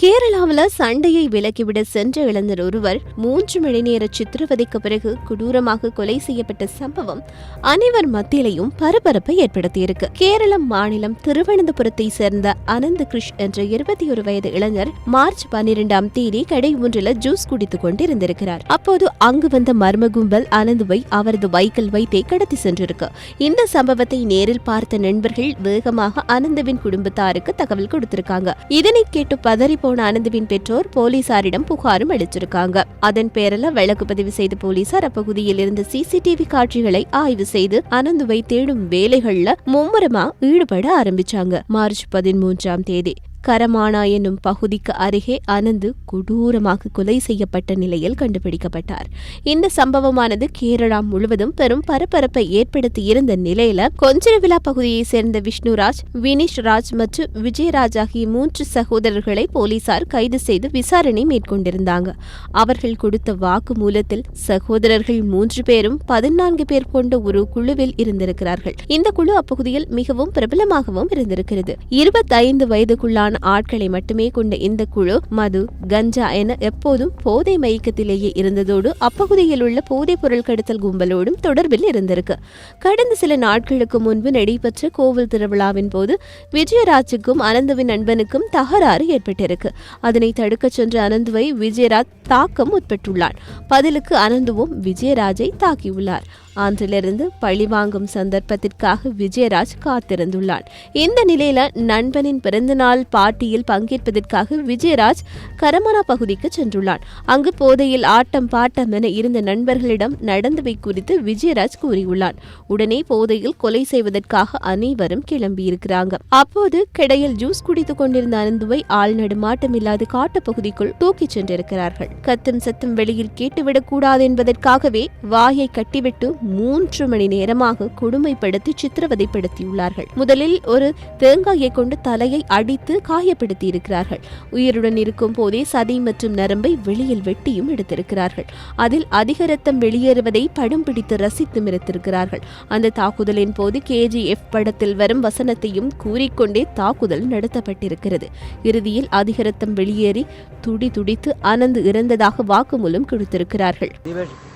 கேரளாவில் சண்டையை விலக்கிவிட சென்ற இளைஞர் ஒருவர் மூன்று மணி நேர சித்திரவதைக்கு பிறகு கொடூரமாக கொலை செய்யப்பட்ட சம்பவம் அனைவர் மத்தியிலையும் பரபரப்பை ஏற்படுத்தியிருக்கு. கேரள மாநிலம் திருவனந்தபுரத்தை சேர்ந்த அனந்த் கிருஷ் என்ற இருபத்தி ஒரு வயது இளைஞர் மார்ச் பன்னிரெண்டாம் தேதி கடை ஒன்றில் ஜூஸ் குடித்துக் கொண்டிருந்திருக்கிறார். அப்போது அங்கு வந்த மர்ம கும்பல் அனந்துவை அவரது பைக்கில் வைத்தே கடத்தி சென்றிருக்கு. இந்த சம்பவத்தை நேரில் பார்த்த நண்பர்கள் வேகமாக அனந்துவின் குடும்பத்தாருக்கு தகவல் கொடுத்திருக்காங்க. இதனை கேட்டு பதறி போன அனந்துவின் பெற்றோர் போலீசாரிடம் புகாரும் அளிச்சிருக்காங்க. அதன் பேரில் வழக்கு பதிவு செய்த போலீசார் அப்பகுதியில் இருந்த சிசிடிவி காட்சிகளை ஆய்வு செய்து அனந்துவை தேடும் வேலைகள்ல மும்முரமா ஈடுபட ஆரம்பிச்சாங்க. மார்ச் பதிமூன்றாம் தேதி. கரமானா என்னும் பகுதிக்கு அருகே அனந்து கொடூரமாக கொலை செய்யப்பட்ட நிலையில் கண்டுபிடிக்கப்பட்டார். இந்த சம்பவமானது கேரளா முழுவதும் பெரும் பரபரப்பை ஏற்படுத்தி இருந்த நிலையில கொஞ்சரவிழா பகுதியை சேர்ந்த விஷ்ணுராஜ் வினிஷ் ராஜ் மற்றும் விஜயராஜ் ஆகிய மூன்று சகோதரர்களை போலீசார் கைது செய்து விசாரணை மேற்கொண்டிருந்தாங்க. அவர்கள் கொடுத்த வாக்குமூலத்தில் சகோதரர்கள் மூன்று பேரும் பதினான்கு பேர் கொண்ட ஒரு குழுவில் இருந்திருக்கிறார்கள். இந்த குழு அப்பகுதியில் மிகவும் பிரபலமாகவும் இருந்திருக்கிறது. இருபத்தைந்து வயதுக்குள்ளான ஆட்களை மட்டுமே கொண்ட இந்த குழு மது கஞ்சா என எப்போதும் போதை மயக்கத்திலேயே இருந்ததோடு அப்பகுதியில் உள்ள போதைப் பொருள் கடத்தல் கும்பலோடும் தொடர்பில் இருந்திருக்கு. கடந்த சில நாட்களுக்கு முன்பு நடைபெற்ற கோவில் திருவிழாவின் போது விஜயராஜுக்கும் அனந்துவின் நண்பனுக்கும் தகராறு ஏற்பட்டிருக்கு. அதனை தடுக்கச் சென்ற அனந்துவை விஜயராஜ் தாக்கம் உட்பட்டுள்ளான் பதிலுக்கு அனந்துவும் விஜயராஜை தாக்கியுள்ளார். அன்றிலிருந்து பழிவாங்கும் சந்தர்ப்பத்திற்காக விஜயராஜ் காத்திருந்துள்ளான் இந்த நிலையில நண்பனின் பிறந்தநாள் பார்ட்டியில் பங்கேற்பதற்காக விஜயராஜ் கரமனா பகுதிக்கு சென்றுள்ளான் அங்கு போதையில் ஆட்டம் பாட்டம் என இருந்த நண்பர்களிடம் நடந்தவை குறித்து விஜயராஜ் கூறியுள்ளான் உடனே போதையில் கொலை செய்வதற்காக அனைவரும் கிளம்பியிருக்கிறாங்க. அப்போது கிடையில் ஜூஸ் குடித்துக் கொண்டிருந்த அனந்துவை ஆள் நடுமாட்டம் இல்லாத காட்டுப்பகுதிக்குள் தூக்கிச் சென்றிருக்கிறார்கள். கத்தும் சத்தம் வெளியில் கேட்டுவிடக் கூடாது என்பதற்காகவே வாயை கட்டிவிட்டு மூன்று மணி நேரமாக கொடுமைப்படுத்தி சித்திரவதைப்படுத்தியுள்ளார்கள். முதலில் ஒரு தேங்காயை கொண்டு தலையை அடித்து காயப்படுத்தி இருக்கிறார்கள் உயிருடன் இருக்கும் போதே சதி மற்றும் நரம்பை வெளியில் வெட்டியும் எடுத்திருக்கிறார்கள். அதில் அதிக ரத்தம் வெளியேறுவதை படம் பிடித்து ரசித்து மிரத்திருக்கிறார்கள். அந்த தாக்குதலின் போது கேஜிஎஃப் படத்தில் வரும் வசனத்தையும் கூறிக்கொண்டே தாக்குதல் நடத்தப்பட்டிருக்கிறது. இறுதியில் அதிக ரத்தம் வெளியேறி துடி துடித்து அனந்து இறந்ததாக வாக்குமூலம் கொடுத்திருக்கிறார்கள்.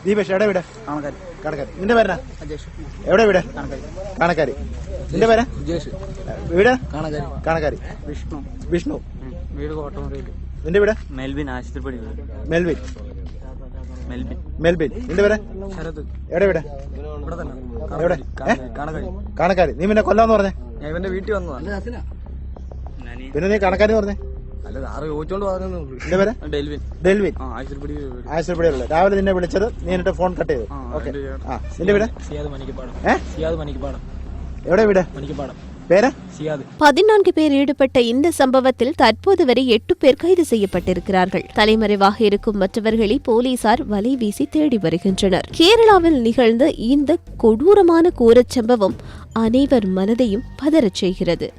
ദീപേഷ് എവിടെ വീട്? കാണക്കാരി. കണക്കാരി. നിന്റെ പേരാ അജേഷ്. എവിടെ വീട്? കാണക്കാരി. കാണക്കാരി. നിന്റെ പേരാ? വീടെ വീട്? കാണക്കാരി. കാണക്കാരി. വിഷ്ണു. വിഷ്ണു. വീട് കോട്ടമുറിയിൽ നിന്റെ വീട്? മെൽവിൻ ആശുപത്രി മെൽവിൻ മെൽബിൻ. മെൽബിൻ. നിന്റെ പേര്? ശരത്. എവിടെ വീട്? ഇവിടെ തന്നെ. എവിടെ? കണക്കാരി. നീ പിന്നെ കൊല്ലാന്ന് പറഞ്ഞേ? ഞാൻ ഇവന്റെ വീട്ടിൽ വന്നതാണ് പിന്നെ നീ കണക്കാരി പറഞ്ഞേ? അല്ല സാറ് ചോദിച്ചോണ്ട് പറഞ്ഞു നിന്റെ പേര് ഡെൽവിൻ ഡെൽവിൻ ആ ആശുപത്രി ആശുപത്രിയുള്ള രാവിലെ നിന്നെ വിളിച്ചത് നീ എന്നിട്ട് ഫോൺ കട്ട് ചെയ്തു ആ, ഓക്കെ എന്റെ ചേട്ടൻ. ആ നിന്റെ വീട് സിയാദ് മണിക്കപ്പാടം ഏ സിയാദ് മണിക്കപ്പാടം എവിടെ വീട് മണിക്കപ്പാടം പേര് സിയാദ് பதினான்கு பேர் ஈடுபட்ட இந்த சம்பவத்தில் தற்போது வரை எட்டு பேர் கைது செய்யப்பட்டிருக்கிறார்கள் தலைமறைவாக இருக்கும் மற்றவர்களை போலீசார் வலை வீசி தேடி வருகின்றனர் கேரளாவில் நிகழ்ந்த இந்த கொடூரமான கோரச் சம்பவம் அனைவர் மனதையும் பதறச் செய்கிறது